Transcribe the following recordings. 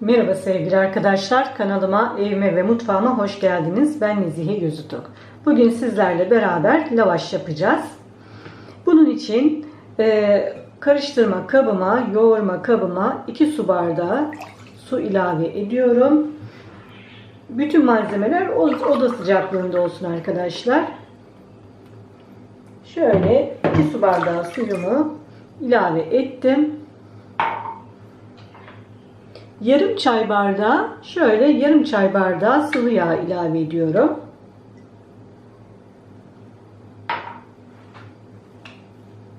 Merhaba sevgili arkadaşlar. Kanalıma, evime ve mutfağıma hoş geldiniz. Ben Nezihe Gözütok. Bugün sizlerle beraber lavaş yapacağız. Bunun için e, karıştırma kabıma, yoğurma kabıma 2 su bardağı su ilave ediyorum. Bütün malzemeler oda sıcaklığında olsun arkadaşlar. Şöyle 2 su bardağı suyumu ilave ettim. Yarım çay bardağı şöyle yarım çay bardağı sıvı yağ ilave ediyorum.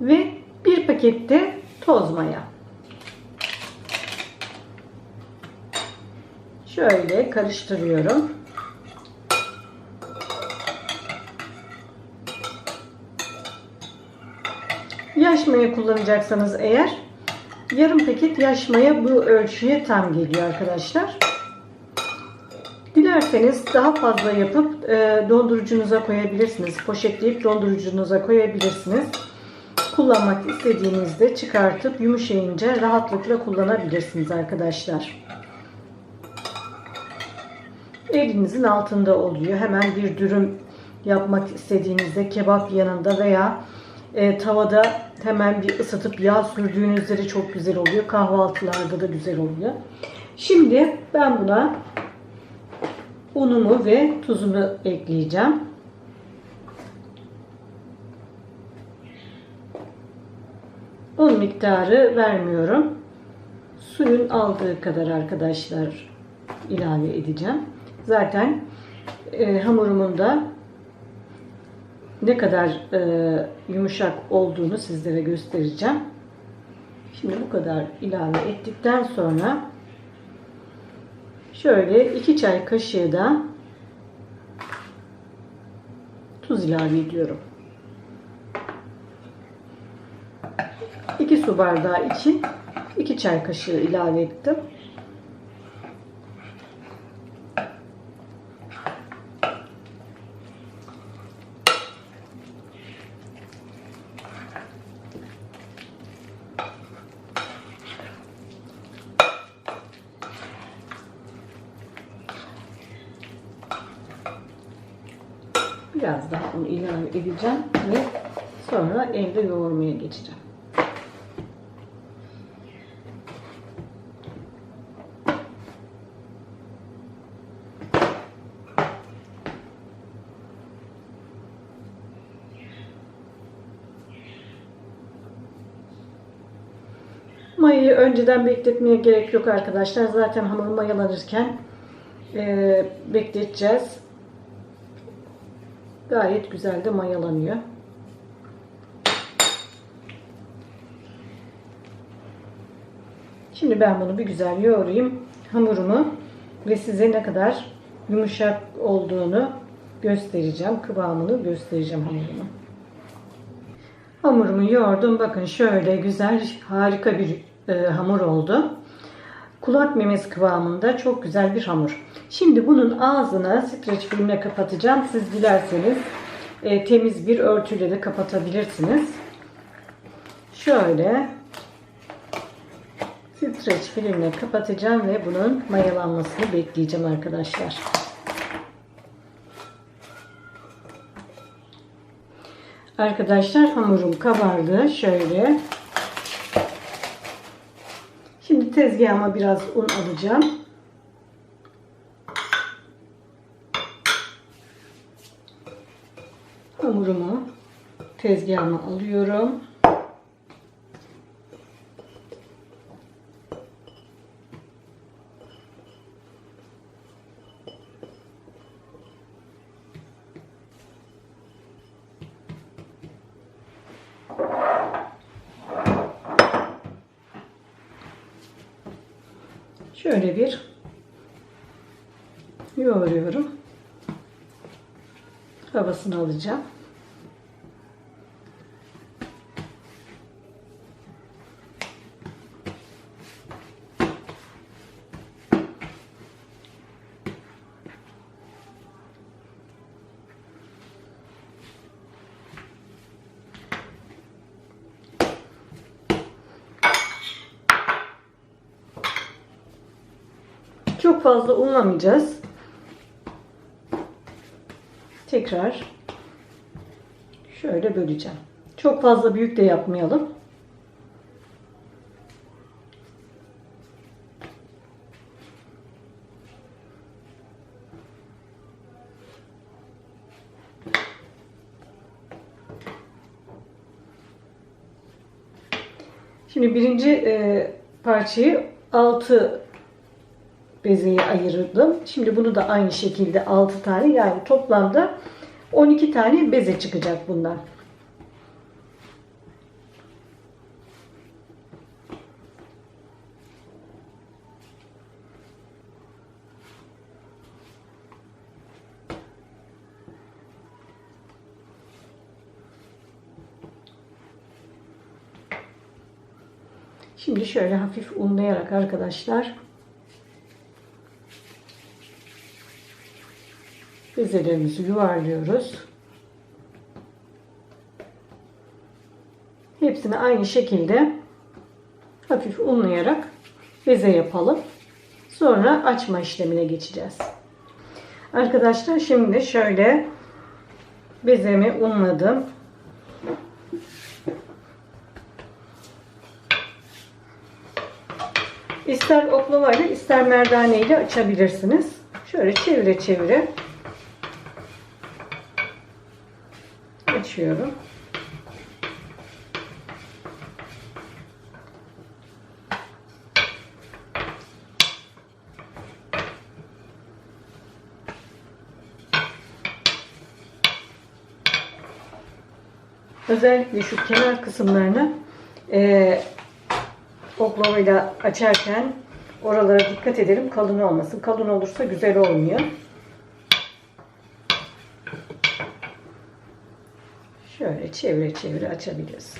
Ve bir pakette toz maya. Şöyle karıştırıyorum. Yaş maya kullanacaksanız eğer yarım paket yaş maya bu ölçüye tam geliyor arkadaşlar. Dilerseniz daha fazla yapıp e, dondurucunuza koyabilirsiniz. Poşetleyip dondurucunuza koyabilirsiniz. Kullanmak istediğinizde çıkartıp yumuşayınca rahatlıkla kullanabilirsiniz arkadaşlar. Elinizin altında oluyor. Hemen bir dürüm yapmak istediğinizde kebap yanında veya e, tavada hemen bir ısıtıp yağ sürdüğünüzde de çok güzel oluyor. Kahvaltılarda da güzel oluyor. Şimdi ben buna unumu ve tuzunu ekleyeceğim. Un miktarı vermiyorum. Suyun aldığı kadar arkadaşlar ilave edeceğim. Zaten e, hamurumun da ne kadar e, yumuşak olduğunu sizlere göstereceğim. Şimdi bu kadar ilave ettikten sonra şöyle 2 çay kaşığı da tuz ilave ediyorum. 2 su bardağı için 2 çay kaşığı ilave ettim. Biraz daha bunu ilave edeceğim ve sonra elde yoğurmaya geçeceğim. Mayayı önceden bekletmeye gerek yok arkadaşlar. Zaten hamur mayalanırken e, bekleteceğiz. Gayet güzel de mayalanıyor. Şimdi ben bunu bir güzel yoğurayım. Hamurumu ve size ne kadar yumuşak olduğunu göstereceğim. Kıvamını göstereceğim hamurumu. Hamurumu yoğurdum. Bakın şöyle güzel, harika bir e, hamur oldu. Kulak memesi kıvamında çok güzel bir hamur. Şimdi bunun ağzını streç filmle kapatacağım. Siz dilerseniz e, temiz bir örtüyle de kapatabilirsiniz. Şöyle streç filmle kapatacağım ve bunun mayalanmasını bekleyeceğim arkadaşlar. Arkadaşlar hamurum kabardı. Şöyle. Şimdi tezgahıma biraz un alacağım. Hamurumu tezgahıma alıyorum. Şöyle bir yoğuruyorum. Havasını alacağım. Çok fazla unlamayacağız. Tekrar şöyle böleceğim. Çok fazla büyük de yapmayalım. Şimdi birinci e, parçayı 6 bezeye ayırdım. Şimdi bunu da aynı şekilde 6 tane yani toplamda 12 tane beze çıkacak bundan. Şimdi şöyle hafif unlayarak arkadaşlar bezelerimizi yuvarlıyoruz. Hepsini aynı şekilde hafif unlayarak beze yapalım. Sonra açma işlemine geçeceğiz. Arkadaşlar şimdi şöyle bezemi unladım. İster oklavayla ister merdane ile açabilirsiniz. Şöyle çevire çevire açıyorum. Özellikle şu kenar kısımlarını e, oklavayla açarken oralara dikkat edelim kalın olmasın. Kalın olursa güzel olmuyor. Çevire çevire açabiliriz.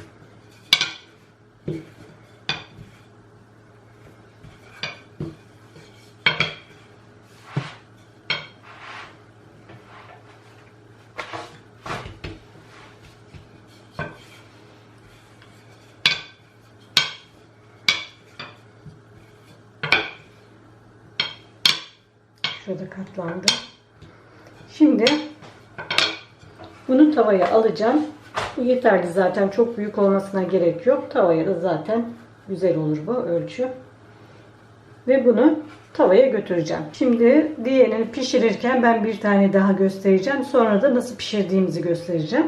Şurada katlandı. Şimdi bunu tavaya alacağım. Bu yeterli zaten. Çok büyük olmasına gerek yok. Tavaya da zaten güzel olur bu ölçü. Ve bunu tavaya götüreceğim. Şimdi diğerini pişirirken ben bir tane daha göstereceğim. Sonra da nasıl pişirdiğimizi göstereceğim.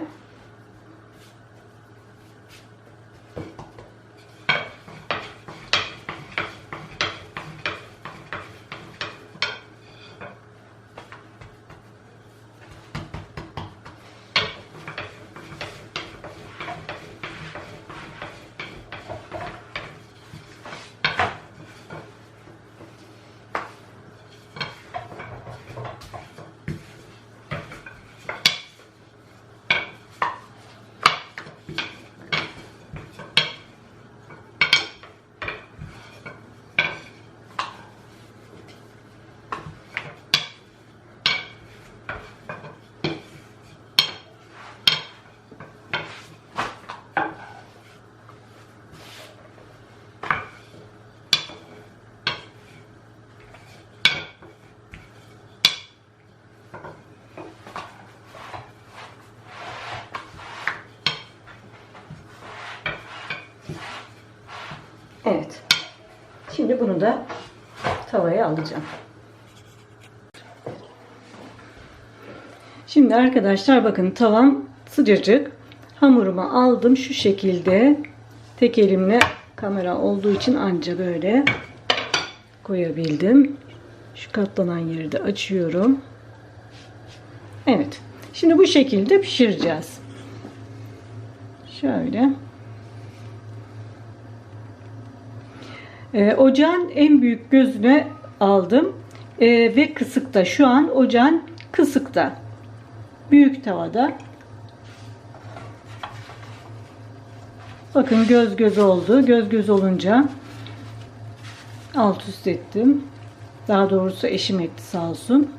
Evet. Şimdi bunu da tavaya alacağım. Şimdi arkadaşlar bakın tavam sıcacık. Hamurumu aldım şu şekilde. Tek elimle kamera olduğu için anca böyle koyabildim. Şu katlanan yeri de açıyorum. Evet. Şimdi bu şekilde pişireceğiz. Şöyle. Ee, ocağın en büyük gözüne aldım ee, ve kısıkta. Şu an ocağın kısıkta. Büyük tavada. Bakın göz göz oldu. Göz göz olunca alt üst ettim. Daha doğrusu eşim etti sağ olsun.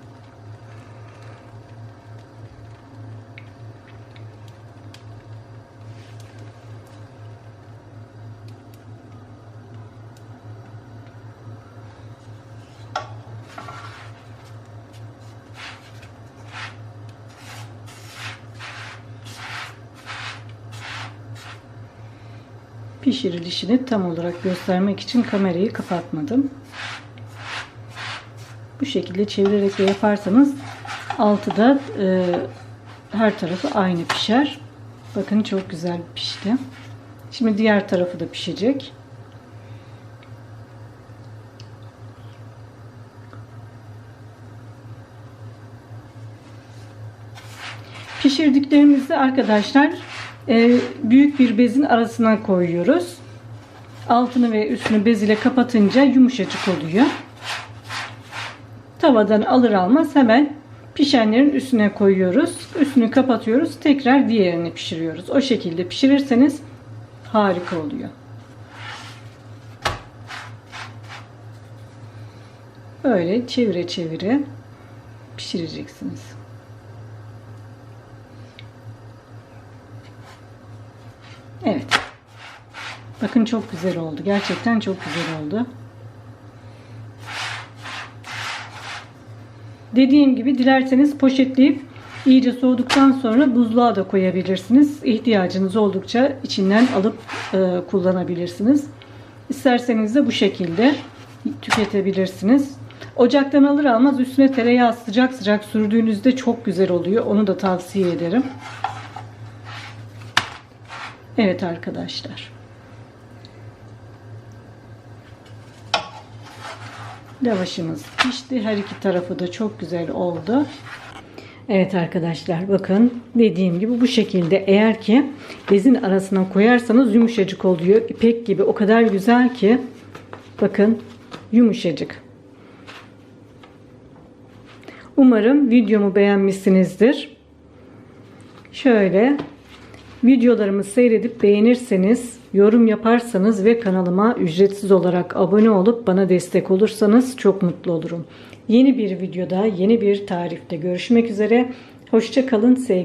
Pişirilişini tam olarak göstermek için kamerayı kapatmadım. Bu şekilde çevirerek de yaparsanız altı da e, her tarafı aynı pişer. Bakın çok güzel pişti. Şimdi diğer tarafı da pişecek. Pişirdiklerimizi arkadaşlar büyük bir bezin arasına koyuyoruz. Altını ve üstünü bez ile kapatınca yumuşacık oluyor. Tavadan alır almaz hemen pişenlerin üstüne koyuyoruz. Üstünü kapatıyoruz. Tekrar diğerini pişiriyoruz. O şekilde pişirirseniz harika oluyor. Böyle çevire çevire pişireceksiniz. Evet. Bakın çok güzel oldu. Gerçekten çok güzel oldu. Dediğim gibi dilerseniz poşetleyip iyice soğuduktan sonra buzluğa da koyabilirsiniz. İhtiyacınız oldukça içinden alıp e, kullanabilirsiniz. İsterseniz de bu şekilde tüketebilirsiniz. Ocaktan alır almaz üstüne tereyağı sıcak sıcak sürdüğünüzde çok güzel oluyor. Onu da tavsiye ederim. Evet arkadaşlar. Lavaşımız pişti. Her iki tarafı da çok güzel oldu. Evet arkadaşlar bakın dediğim gibi bu şekilde eğer ki bezin arasına koyarsanız yumuşacık oluyor. İpek gibi o kadar güzel ki bakın yumuşacık. Umarım videomu beğenmişsinizdir. Şöyle videolarımı seyredip beğenirseniz, yorum yaparsanız ve kanalıma ücretsiz olarak abone olup bana destek olursanız çok mutlu olurum. Yeni bir videoda, yeni bir tarifte görüşmek üzere. Hoşça kalın sevgiler.